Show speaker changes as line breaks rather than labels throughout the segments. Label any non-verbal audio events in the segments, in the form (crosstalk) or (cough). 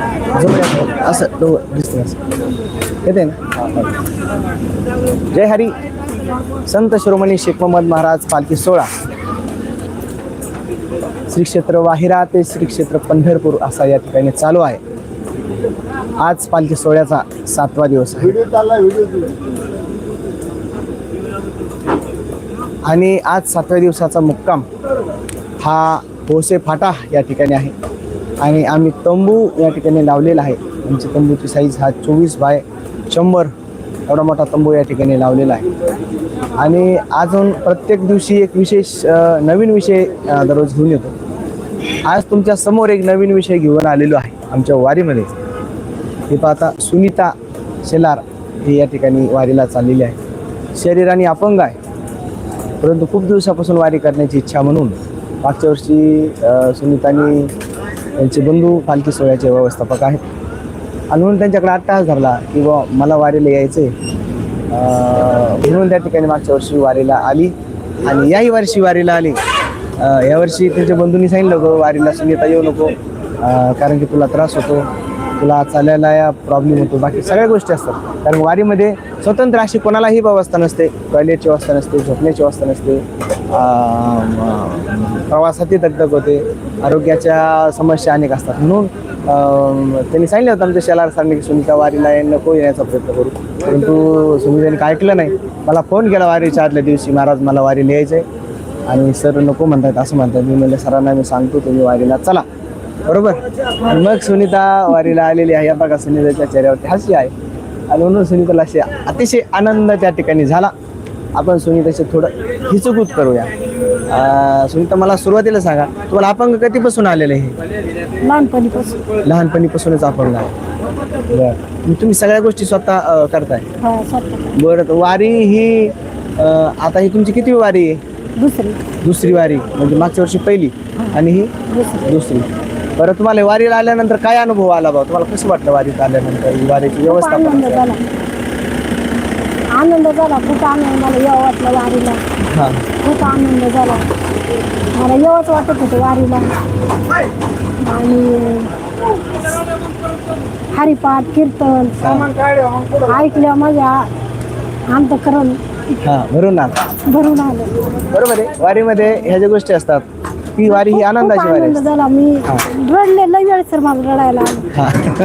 असं डो दिसतं असं. येते ना? जय हरी. संत शिरोमणी शेख मोहम्मद महाराज पालखी सोळा श्री क्षेत्र वाहिरा ते श्री क्षेत्र पंढरपूर असा या ठिकाणी चालू आहे. आज पालखी सोहळ्याचा सातवा दिवस आहे. आणि आज सातव्या दिवसाचा मुक्काम हा भोसे फाटा या ठिकाणी आहे. आणि आम्ही तंबू या ठिकाणी लावलेला आहे. आमची तंबूची साईज हा चोवीस बाय शंभर. एवढा मोठा तंबू या ठिकाणी लावलेला आहे. आणि अजून प्रत्येक दिवशी एक विशेष नवीन विषय दररोज घेऊन येतो. आज तुमच्यासमोर एक नवीन विषय घेऊन आलेलो आहे आमच्या वारीमध्ये. हे पाहता सुनीता शेलार हे या ठिकाणी वारीला चाललेली आहे शरीराने अपंग आहे. परंतु खूप दिवसापासून वारी करण्याची इच्छा म्हणून मागच्या वर्षी सुनीतानी त्यांचे बंधू पालखी सोहळ्याचे व्यवस्थापक आहेत. आणि म्हणून त्यांच्याकडे अट्टाहास धरला की बा मला वारीला यायचं आहे म्हणून त्या ठिकाणी मागच्या वर्षी वारीला आली. आणि याही वर्षी वारीला आली. यावर्षी त्यांच्या बंधूंनी सांगितलं गो वारीला सुनीता येऊ नको. कारण की तुला त्रास होतो. तुला चालायला या प्रॉब्लेम होतो. बाकी सगळ्या गोष्टी असतात. कारण वारीमध्ये स्वतंत्र अशी कोणालाही व्यवस्था नसते. टॉयलेटची व्यवस्था नसते झोपण्याची व्यवस्था नसते. प्रवासातही दगदग होते आरोग्याच्या समस्या अनेक असतात. म्हणून त्यांनी सांगितलं होतं आमच्या शेलार सरांनी की सुनीता वारीला नको येण्याचा प्रयत्न करू. परंतु सुनीतांनी काय ऐकलं नाही. मला फोन केला वारीच्या आदल्या दिवशी महाराज मला वारीला यायचं आहे आणि सर नको म्हणतात असं म्हणतात मी म्हणलं सरांना मी सांगतो तुम्ही वारीला चला. बरोबर? आणि मग सुनीता वारीला आलेली आहे. या बघा सुनीताच्या चेहऱ्यावरती हसी आहे. आणि म्हणून सुनीताला असे अतिशय आनंद त्या ठिकाणी झाला. आपण सुनीताचे थोडं हिचकूत करूया. अं, सुनीता मला सुरुवातीला सांगा तुम्हाला अपंग कधीपासून आलेलं आहे
लहानपणीपासून.
लहानपणीपासूनच अपंग आहे. बरं. मग तुम्ही सगळ्या गोष्टी स्वतः अं, करताय?
हा स्वतः.
बरं तर वारी ही अं, आता ही तुमची किती वारी आहे?
दुसरी.
दुसरी वारी म्हणजे मागच्या वर्षी पहिली. आणि ही
दुसरी.
दुसरी. बरं तुम्हाला वारीला आल्यानंतर काय अनुभव आला बा? तुम्हाला कसं वाटलं वारीत आल्यानंतर? ही वारीची
खूप
व्यवस्था
आनंद झाला. आनंद झाला. खूप आनंद. मला येऊ वाटलं वारीला.
हां.
खूप आनंद झाला. मला येवच वाटत होतं वारीला. आणि हरिपाठ कीर्तन ऐकल्या माझ्या अंतकरण
हां भरून आला.
भरून आलं.
बरोबर आहे. वारीमध्ये ह्या ज्या गोष्टी असतात ही वारी ही आनंदाची वारी
आनंद झाला. मी रडले लय वेळ सर मला रडायला आलं.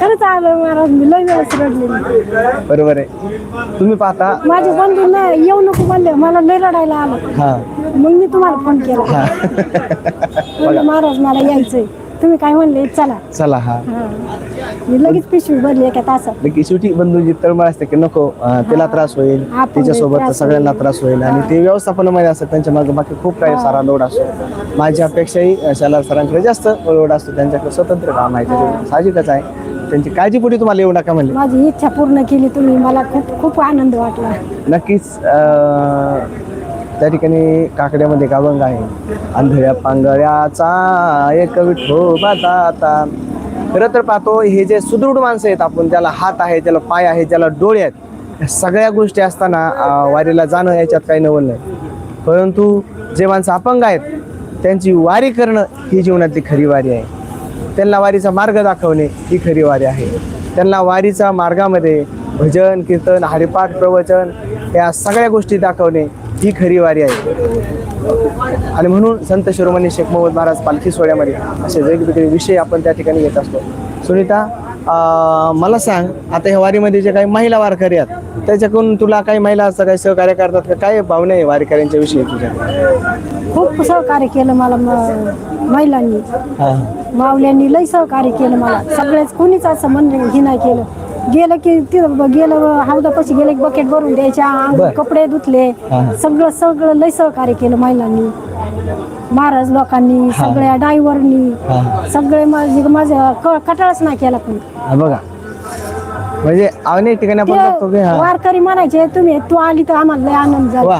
खरंच आलं महाराज मी लय वेळेस रडले मी.
बरोबर आहे. तुम्ही पाहता.
माझे बंधू नाही येऊ नको म्हणले मला लय रडायला आलं.
हां.
मग मी तुम्हाला फोन केला. म्हणलं, महाराज मला यायचंय. तुम्ही काय म्हणले? चला.
चला हा.
हा. मी लगेच पिशवी भरली एका तासात
शेवटी बंधूची तळमळ असते की नको अं, तिला त्रास होईल
आपण
तिच्यासोबत
त्रास
सगळ्यांना त्रास होईल आणि ते व्यवस्थापनामध्ये असतं त्यांच्या मागे बाकी खूप काही सारा लोड असतो. माझ्या अपेक्षाही अं, शाला सरांकडे जास्त लोड असतो त्यांच्याकडे स्वतंत्र काम आहे त्याच्यामुळे साहजिकच आहे. त्यांची काळजीपोटी तुम्हाला येऊ नका म्हणले.
माझी इच्छा पूर्ण केली तुम्ही मला खूप खूप आनंद वाटला.
नक्कीच अं, त्या ठिकाणी काकड्यामध्ये गावंग आहे. आंधळ्या पांगळ्याचा एक विठोबा दाता. खरं तर पाहतो हे जे सुदृढ माणसं आहेत आपण ज्याला हात आहे ज्याला पाय आहे ज्याला डोळे आहेत या सगळ्या गोष्टी असताना वारीला जाणं याच्यात काही नवल नाही. परंतु जे माणसं अपंग आहेत त्यांची वारी करणं ही जीवनातली खरी वारी आहे. त्यांना वारीचा मार्ग दाखवणे ही खरी वारी आहे. त्यांना वारीचा मार्गामध्ये भजन कीर्तन हरिपाठ प्रवचन या सगळ्या गोष्टी दाखवणे ही खरी वारी आहे. आणि म्हणून संत शिरोमणी शेख मोहम्मद महाराज पालखी सोहळ्यामध्ये असे वेगवेगळे विषय आपण त्या ठिकाणी घेत असतो. सुनीता मला सांग आता ह्या वारीमध्ये जे काही महिला वारकरी आहेत त्याच्याकडून तुला काही महिला असं काही सहकार्य करतात का? काय भावना आहे वारकऱ्यांच्या विषयी तुझ्या?
खूप सहकार्य केलं मला म- महिलांनी. मावल्यांनी लय सहकार्य केलं मला. सगळ्याच कोणीच असं म्हणलं हे नाही केलं. गेलं की तिथं गेलं हौदापाशी गेलं की बकेट भरून द्यायच्या. कपडे धुतले. सगळं सगळं लय सहकार्य केलं महिलांनी. महाराज लोकांनी. सगळ्या ड्रायव्हरनी
हां
सगळे माझे माझ्या कटाळच नाही केला पण
बघा. म्हणजे अनेक ठिकाणी
वारकरी म्हणायचे तुम्ही तू आली तर आम्हाला लय आनंद झाला.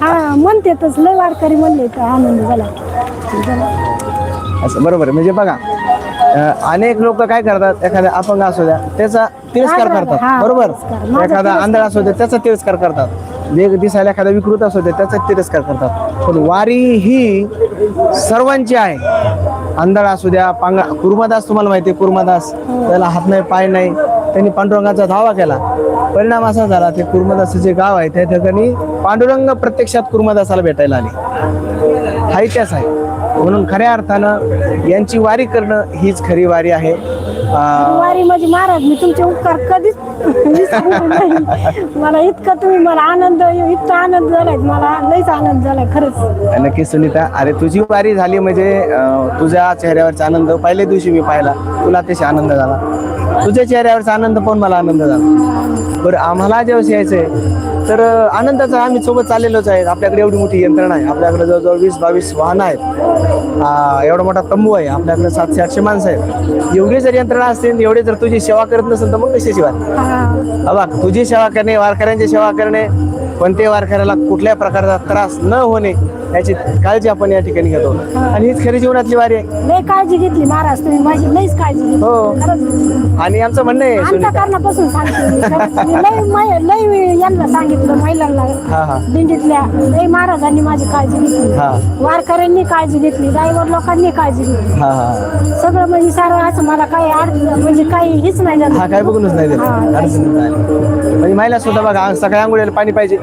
हा म्हणतेच लय वारकरी म्हणले तर आनंद झाला.
असं बरोबर. म्हणजे बघा अनेक लोक काय करतात? एखाद्या अपंग असू द्या त्याचा तिरस्कार करतात. बरोबर? एखादा आंधळ असू द्या त्याचा तिरस्कार करतात. वेग दिसायला एखादा विकृत असू द्या त्याचा तिरस्कार करतात. पण वारी ही सर्वांची आहे. आंधळा असू द्या पांग कुर्मादास तुम्हाला माहिती आहे कुर्मादास. त्याला हात नाही पाय नाही. त्यांनी पांडुरंगाचा धावा केला. परिणाम असा झाला ते कुर्मादास जे गाव आहे त्या ठिकाणी पांडुरंग प्रत्यक्षात कुर्मादासाला भेटायला आले. हा इतिहास आहे. म्हणून खऱ्या अर्थानं यांची वारी करणं हीच खरी वारी आहे.
वारी म्हणजे महाराज मी तुमचे उपकार कधीच मला इतकं तुम्ही मला आनंद इतका आनंद झालाय मला लईच आनंद झालाय खरंच.
नक्कीच सुनीता अरे तुझी वारी झाली म्हणजे तुझ्या चेहऱ्यावरचा आनंद पहिल्या दिवशी मी पाहिला. तुला अतिशय आनंद झाला. तुझ्या चेहऱ्यावरचा आनंद पाहून मला आनंद झाला. बरं आम्हाला जेव्हा यायचंय तर आनंदाचा आम्ही सोबत चाललेलोच आहे आपल्याकडे एवढी मोठी यंत्रणा आहे. आपल्याकडे जवळजवळ वीस बावीस वाहनं आहेत. एवढा मोठा तंबू आहे. आपल्याकडे सातशे आठशे माणसं आहेत. एवढी जर यंत्रणा असतील एवढे जर तुझी सेवा करत नसेल तर मग कशाची
हा.
बघ तुझी सेवा करणे वारकऱ्यांची सेवा करणे कोणत्याही वारकऱ्याला कुठल्या प्रकारचा त्रास न होणे याची काळजी आपण या ठिकाणी घेतो. आणि हीच खरी जीवनातली वारी आहे.
लय काळजी घेतली महाराज तुम्ही. माझी लईच काळजी
हो. आणि आमचं म्हणणं आहे
लय यांना सांगितलं महिलांना
हा
दिंडीतल्या लय महाराजांनी माझी काळजी घेतली. वारकऱ्यांनी काळजी घेतली. ड्रायव्हर लोकांनी काळजी घेतली.
हा हा.
सगळं म्हणजे सारं असं मला काही अडचण म्हणजे काही हेच नाही झालं.
हा काय बघूनच नाही दिलं
हा, काहीच
अडचण नाही. आली. म्हणजे महिला सुद्धा बघा सकाळी आंघोळीला पाणी पाहिजे.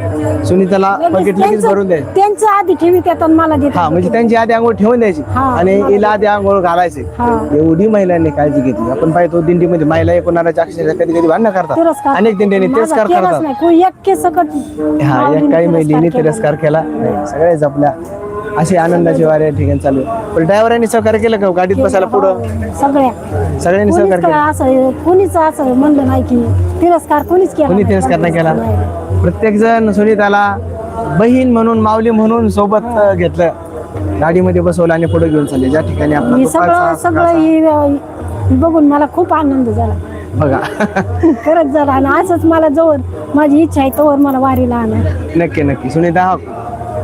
सुनीताला बकेट लगेच भरून द्यायची.
त्यांचं त्यांचं आधी ठेवी त्यात मला देत
हा म्हणजे त्यांची आधी आंघोळ ठेवून द्यायची.
हा.
आणि हिला आधी आंघोळ घालायचे.
हा.
एवढी महिलांनी काळजी घेतली. आपण पाहतो दिंडीमध्ये महिला एकोणाच्या अक्षरशः कधी कधी भांडणं करतात.
तिरस्कार
अनेक दिंडीने
माझा
तिरस्कार
केलाच
करतात
नाही. कोणी एक केस सकट
हा एक काही महिलेने. तिरस्कार केला. नाही, सगळेच आपल्या अशी आनंदाची वारी या ठिकाणी चालू आहे. पण ड्रायव्हरांनी सहकार्य केलं का हो? गाडीत बसायला पुढं?
सगळ्या.
सगळ्यांनी
कोणीच
सहकार्य
काय
केलं?
असं कोणीच असं म्हणलं नाही की तिरस्कार कोणीच केला
कोणी तिरस्कार नाही केला? प्रत्येक जण सुनीताला बहीण म्हणून माऊली म्हणून सोबत अं, घेतलं. गाडीमध्ये बसवलं आणि पुढे घेऊन चालले. ज्या ठिकाणी आपला दुपारचा
सगळं सगळं ही ही बघून मला खूप आनंद झाला.
बघा.
खरंच झाला. आणि असंच मला जवळ माझी इच्छा आहे तोवर मला वारीला आणा.
नक्की नक्की. सुनीता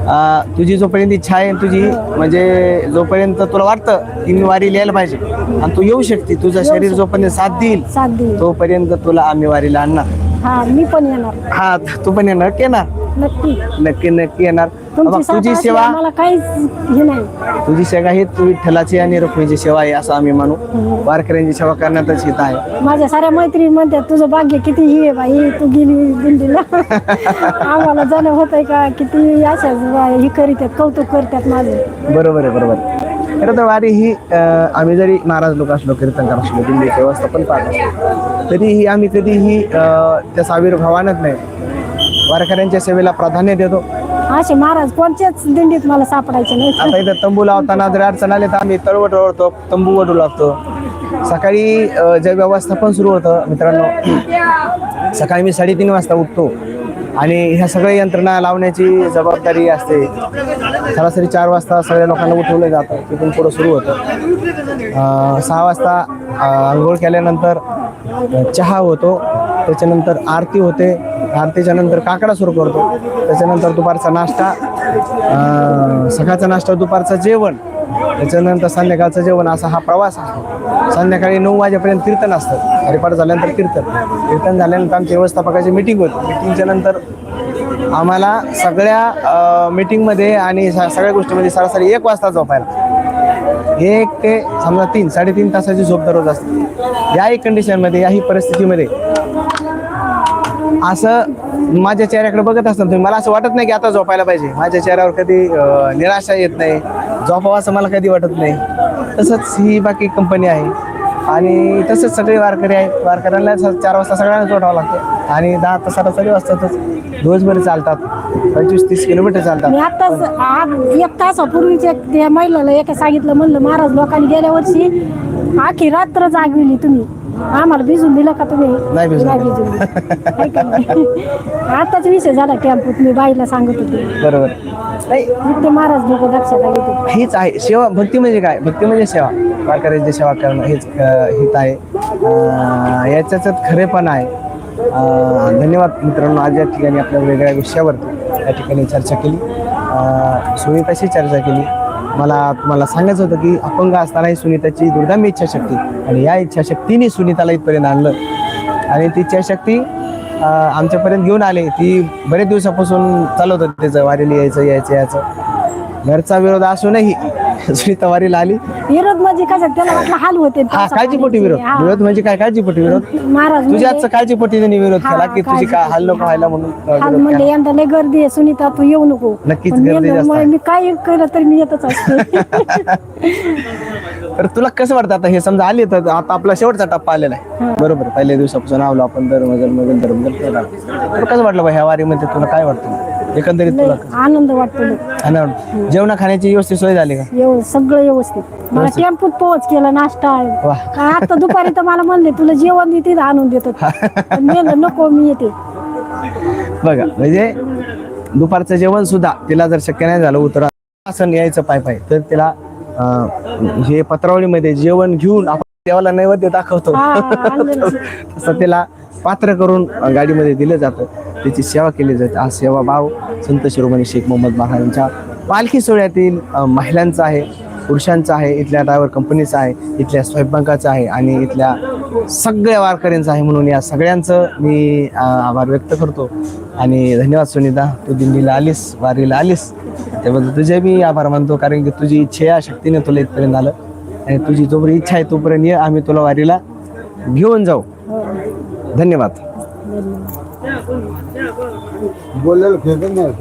अं, तुझी जोपर्यंत इच्छा आहे तुझी म्हणजे जोपर्यंत तुला वाटतं की मी वारी लिहायला पाहिजे आणि तू येऊ शकते तुझं शरीर जोपर्यंत साथ देईल
साथ देईल.
तोपर्यंत तुला आम्ही वारीला आणणार.
हा मी पण येणार.
हा तू पण येणार नक्की येणार
नक्की.
नक्की नक्की येणार. तुझी सेवा
मला काहीच हे नाही.
तुझी सेवा ही तू विठ्ठलाची आणि रुक्मिणीची सेवा आहे असं आम्ही मानू वारकऱ्यांची सेवा करण्यातच हित आहे.
माझ्या साऱ्या मैत्रिणी म्हणतात तुझं भाग्य किती ही आहे बाई तू गेली दिंडीला. (laughs) आम्हाला जाणं होतंय का किती अशा ही करीत कौतुक करतात माझं.
बरोबर आहे बरोबर आहे. खरं तर वारी ही आम्ही जरी महाराज लोक असलो कीर्तनकार असलो दिंडीची व्यवस्था पण पाहत असलो तरीही आम्ही कधीही अं, त्या आविर्भावानच नाही. वारकऱ्यांच्या सेवेला प्राधान्य देतो.
असे महाराज कोणत्याच दिंडीत मला सापडायचे नाही.
आता इथं तंबू लावताना जर अडचण आली तर आम्ही तळवट ओढतो तंबू वडू लागतो. सकाळी अ, जे व्यवस्थापन सुरू होतं मित्रांनो सकाळी मी साडेतीन वाजता उठतो. आणि ह्या सगळ्या यंत्रणा लावण्याची जबाबदारी असते. सरासरी चार वाजता सगळ्या लोकांना उठवलं जातं तिथून पुढं सुरू होतं. अ, सहा वाजता अ, आंघोळ केल्यानंतर चहा होतो त्याच्यानंतर आरती होते. आरतीच्या नंतर काकडा सुरू करतो. त्याच्यानंतर दुपारचा नाश्ता सकाळचा नाश्ता दुपारचं जेवण. त्याच्यानंतर संध्याकाळचं जेवण असा हा प्रवास असतो संध्याकाळी नऊ वाजेपर्यंत कीर्तन असतं. हरिपाठ झाल्यानंतर कीर्तन. कीर्तन झाल्यानंतर आमच्या व्यवस्थापकाची मिटिंग होती. मिटिंगच्या नंतर आम्हाला सगळ्या मिटिंगमध्ये आणि स- सगळ्या गोष्टीमध्ये सरासरी एक वाजता झोपायला. एक ते समजा तीन साडेतीन तासाची झोप दररोज असते. याही कंडिशनमध्ये याही परिस्थितीमध्ये असं माझ्या चेहऱ्याकडे बघत असताना तुम्ही मला असं वाटत नाही की आता झोपायला पाहिजे. माझ्या चेहऱ्यावर कधी निराशा येत नाही. झोपावं असं मला कधी वाटत नाही. तसंच ही बाकी कंपनी आहे. आणि तसंच सगळे वारकरी आहेत. वारकऱ्यांना चार वाजता सगळ्यांना उठावं लागतं. आणि दहा तासाला तरी वाजतातच. दिवसभर चालतात. पंचवीस तीस किलोमीटर चालतात.
मी आताच आज एक तासापूर्वीच एक महिलाला एका सांगितलं म्हणलं महाराज लोकांनी गेल्या वर्षी आखी रात्र जागविली तुम्ही. आम्हाला भिजून दिलं का तुम्ही?
नाही भिजून दिलं.
भिजून दिलं. हाय का नाही? आताच विषय झाला टेम्पोत. मी बाईला सांगत होते.
बरोबर. नाही.
ते महाराज लोक लक्षात आले होते
हीच आहे. सेवा भक्ती म्हणजे काय? भक्ती म्हणजे सेवा. वारकऱ्यांची सेवा करणं. हेच अं, हित आहे. अं, याच्याच खरेपण आहे. अं, धन्यवाद मित्रांनो. आज या ठिकाणी आपल्या वेगळ्या विषयावरती या ठिकाणी चर्चा केली. अं, सुनीताशी चर्चा केली. मला तुम्हाला सांगायचं होतं की अपंग असतानाही सुनीताची दुर्गामी इच्छाशक्ती आणि या इच्छाशक्तीने सुनीताला इथपर्यंत आणलं. आणि ती इच्छाशक्ती आमच्यापर्यंत घेऊन आले. ती बरेच दिवसापासून चालवत होती त्याचं वारीला यायचं यायचं यायचं. घरचा विरोध असूनही (laughs) सुनीता वारीला आली
विरोध म्हणजे कसं त्याला वाटलं हाल होते.
हा काळजीपोटी विरोध.
हा.
विरोध म्हणजे काय? काळजीपोटी विरोध?
महाराज
तुझ्या
म्हणले-
आजचा काळजीपोटी त्यांनी विरोध
हा,
केला की तुझी काय हाल नको व्हायला म्हणून अ,
हाल
विरोध
म्हणले
केला.
यंदा लय गर्दी आहे सुनीता तू येऊ नको.
नक्कीच
पण
गर्दी जास्त आहे.
मी काय केलं तरी मी येतच असते. (laughs)
तर तुला कसं वाटतं आता? हे समजा आले तर आता आपला शेवटचा टप्पा आलेला आहे. बरोबर पहिल्या दिवसापासून आवलो आपण धर्म धर्म धर्म धर्म तर कसं वाटलं बा ह्या वारीमध्ये? तुला काय वाटतं? एकंदरीत
लय आनंद वाटतो.
आणि वाटतं? जेवणा खाण्याची व्यवस्थित सोय झाली का?
एवढं सगळं व्यवस्थित. मला टेम्पूत पोहोच केला नाश्ता.
वा.
काय आता दुपारी तर मला म्हणले तुला जेवण देते आणून देतो. पण नेलं नको मी येते.
बघा म्हणजे दुपारचं जेवण सुद्धा तिला जर शक्य नाही झालं उतरा असं यायचं पाय पाय तर तिला अं, हे पत्रावळीमध्ये जेवण घेऊन आपण देवाला नैवेद्य दाखवतो.
हा, आणलेलं.
तसं तिला पात्र करून गाडीमध्ये दिलं जातं. त्याची सेवा केली जाते. हा सेवा भाव संत शिरोमणी शेख मोहम्मद महाराजांच्या पालखी सोहळ्यातील महिलांचा आहे पुरुषांचा आहे इथल्या ड्रायव्हर कंपनीचा आहे इथल्या स्वयंपाकाचा आहे आणि इथल्या सगळ्या वारकऱ्यांचं आहे म्हणून या सगळ्यांचं मी आभार व्यक्त करतो. आणि धन्यवाद सुनीता तू दिंडीला आलीस वारीला आलीस. त्याबद्दल तुझे मी आभार मानतो कारण की तुझी इच्छा या शक्तीने तुला इथपर्यंत आलं. आणि तुझी जोपर्यंत इच्छा आहे तोपर्यंत ये आम्ही तुला वारीला घेऊन जाऊ. धन्यवाद.
बोललेलं फेकत नाही